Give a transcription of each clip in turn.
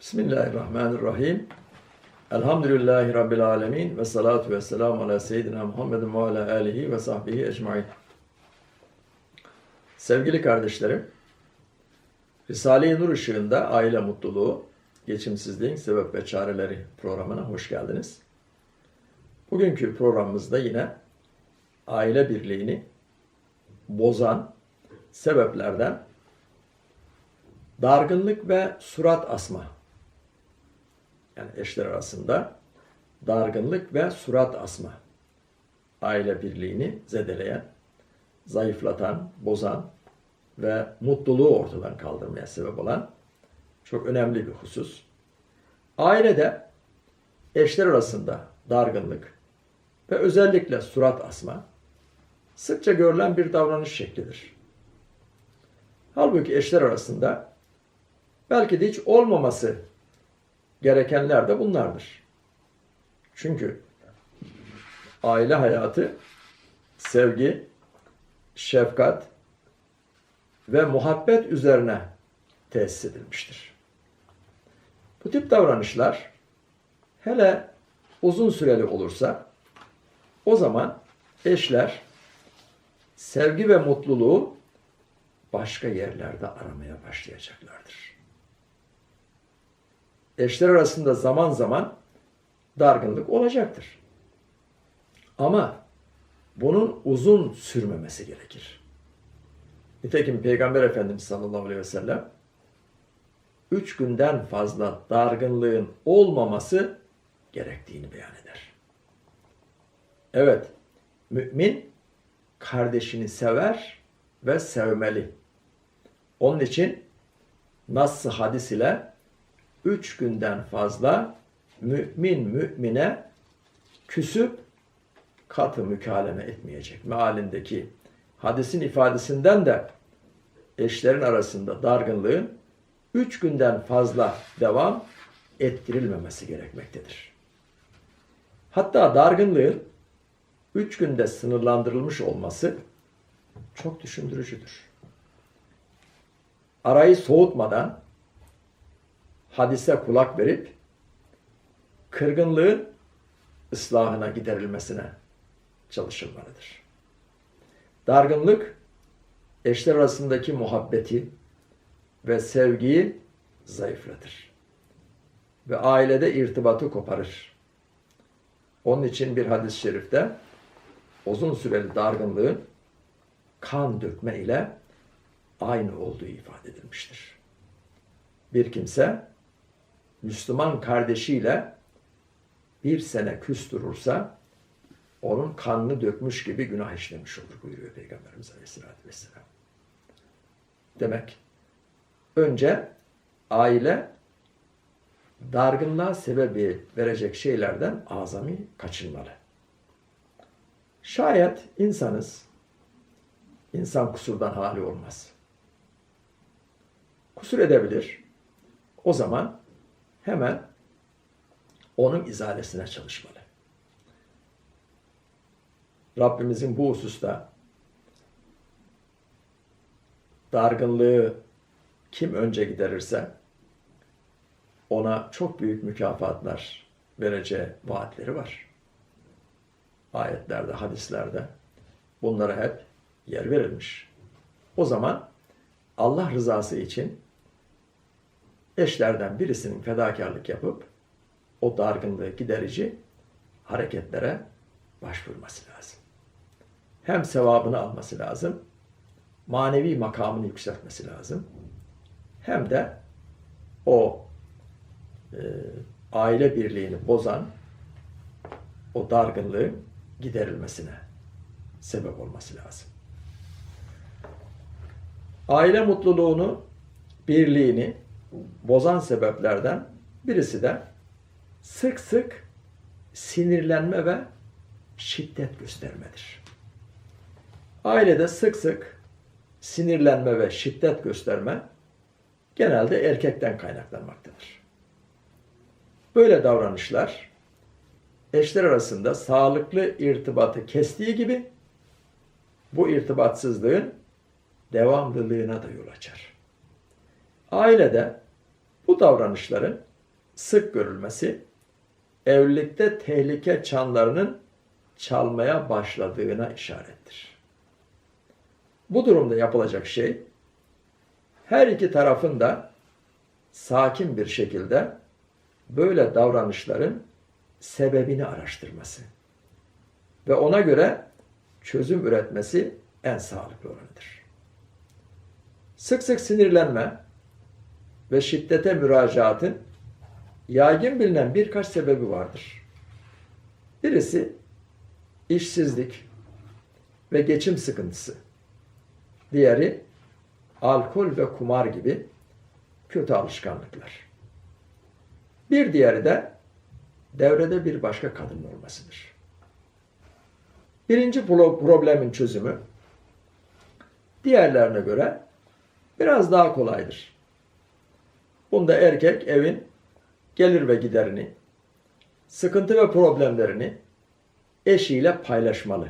Bismillahirrahmanirrahim. Elhamdülillahi Rabbil alemin. Ve salatu ve selamu ala seyyidina Muhammedin ve ala alihi ve sahbihi ecmain. Sevgili kardeşlerim, Risale-i Nur ışığında aile mutluluğu, geçimsizliğin sebep ve çareleri programına hoş geldiniz. Bugünkü programımızda yine aile birliğini bozan sebeplerden dargınlık ve surat asma. Yani eşler arasında dargınlık ve surat asma. Aile birliğini zedeleyen, zayıflatan, bozan ve mutluluğu ortadan kaldırmaya sebep olan çok önemli bir husus. Ailede eşler arasında dargınlık ve özellikle surat asma sıkça görülen bir davranış şeklidir. Halbuki eşler arasında belki de hiç olmaması gerekenler de bunlardır. Çünkü aile hayatı sevgi, şefkat ve muhabbet üzerine tesis edilmiştir. Bu tip davranışlar hele uzun süreli olursa o zaman eşler sevgi ve mutluluğu başka yerlerde aramaya başlayacaklardır. Eşler arasında zaman zaman dargınlık olacaktır. Ama bunun uzun sürmemesi gerekir. Nitekim Peygamber Efendimiz sallallahu aleyhi ve sellem üç günden fazla dargınlığın olmaması gerektiğini beyan eder. Evet, mümin kardeşini sever ve sevmeli. Onun için Nas-ı hadis ile üç günden fazla mümin mümine küsüp katı mükaleme etmeyecek. Mealindeki hadisin ifadesinden de eşlerin arasında dargınlığın üç günden fazla devam ettirilmemesi gerekmektedir. Hatta dargınlığın üç günde sınırlandırılmış olması çok düşündürücüdür. Arayı soğutmadan hadise kulak verip kırgınlığın ıslahına giderilmesine çalışılmalıdır. Dargınlık eşler arasındaki muhabbeti ve sevgiyi zayıflatır. Ve ailede irtibatı koparır. Onun için bir hadis-i şerifte uzun süreli dargınlığın kan dökme ile aynı olduğu ifade edilmiştir. Bir kimse Müslüman kardeşiyle bir sene küs onun kanını dökmüş gibi günah işlemiş olur buyuruyor Peygamberimiz Aleyhisselatü Vesselam. Demek önce aile dargınlığa sebebi verecek şeylerden azami kaçınmalı. Şayet insanız, insan kusurdan hali olmaz. Kusur edebilir. O zaman hemen onun izalesine çalışmalı. Rabbimizin bu hususta dargınlığı kim önce giderirse ona çok büyük mükafatlar vereceği vaatleri var. Ayetlerde, hadislerde bunlara hep yer verilmiş. O zaman Allah rızası için eşlerden birisinin fedakarlık yapıp o dargınlığı giderici hareketlere başvurması lazım. Hem sevabını alması lazım, manevi makamını yükseltmesi lazım. Hem de o e, aile birliğini bozan o dargınlığın giderilmesine sebep olması lazım. Aile mutluluğunu, birliğini bozan sebeplerden birisi de sık sık sinirlenme ve şiddet göstermedir. Ailede sık sık sinirlenme ve şiddet gösterme genelde erkekten kaynaklanmaktadır. Böyle davranışlar eşler arasında sağlıklı irtibatı kestiği gibi bu irtibatsızlığın devamlılığına da yol açar. Ailede bu davranışların sık görülmesi evlilikte tehlike çanlarının çalmaya başladığına işarettir. Bu durumda yapılacak şey her iki tarafın da sakin bir şekilde böyle davranışların sebebini araştırması ve ona göre çözüm üretmesi en sağlıklı olanıdır. Sık sık sinirlenme ve şiddete müracaatın yaygın bilinen birkaç sebebi vardır. Birisi işsizlik ve geçim sıkıntısı. Diğeri alkol ve kumar gibi kötü alışkanlıklar. Bir diğeri de devrede bir başka kadın olmasıdır. Birinci pro- problemin çözümü diğerlerine göre biraz daha kolaydır. Bunda erkek evin gelir ve giderini, sıkıntı ve problemlerini eşiyle paylaşmalı.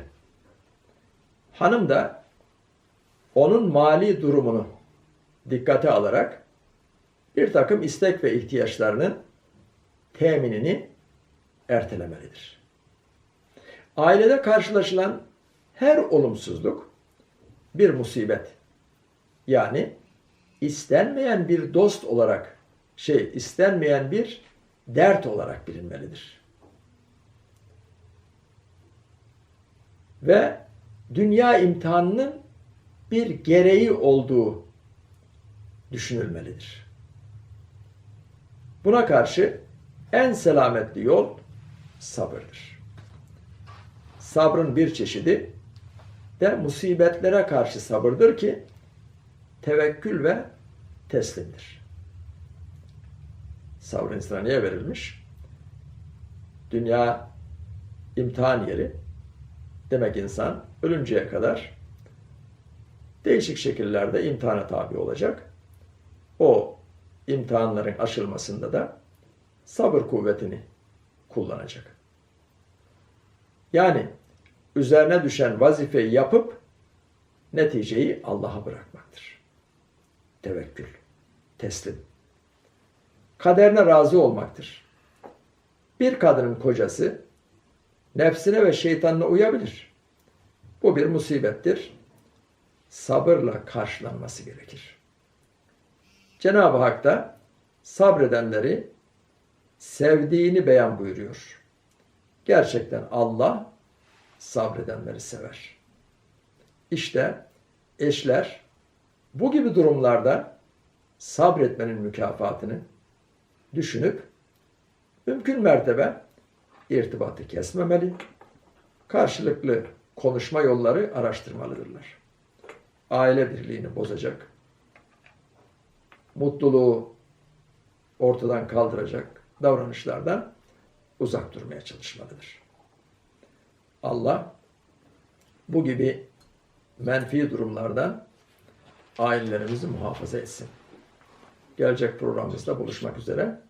Hanım da onun mali durumunu dikkate alarak bir takım istek ve ihtiyaçlarının teminini ertelemelidir. Ailede karşılaşılan her olumsuzluk bir musibet. Yani istenmeyen bir dost olarak şey istenmeyen bir dert olarak bilinmelidir. Ve dünya imtihanının bir gereği olduğu düşünülmelidir. Buna karşı en selametli yol sabırdır. Sabrın bir çeşidi de musibetlere karşı sabırdır ki tevekkül ve teslimdir. Sabrın niye verilmiş? Dünya imtihan yeri. Demek insan ölünceye kadar değişik şekillerde imtihana tabi olacak. O imtihanların aşılmasında da sabır kuvvetini kullanacak. Yani üzerine düşen vazifeyi yapıp neticeyi Allah'a bırakmaktır. Tevekkül, teslim. Kaderine razı olmaktır. Bir kadının kocası nefsine ve şeytanına uyabilir. Bu bir musibettir. Sabırla karşılanması gerekir. Cenab-ı Hak da sabredenleri sevdiğini beyan buyuruyor. Gerçekten Allah sabredenleri sever. İşte eşler bu gibi durumlarda sabretmenin mükafatını düşünüp mümkün mertebe irtibatı kesmemeli, karşılıklı konuşma yolları araştırmalıdırlar. Aile birliğini bozacak, mutluluğu ortadan kaldıracak davranışlardan uzak durmaya çalışmalıdır. Allah bu gibi menfi durumlardan ailelerimizi muhafaza etsin. Gelecek programımızda buluşmak üzere.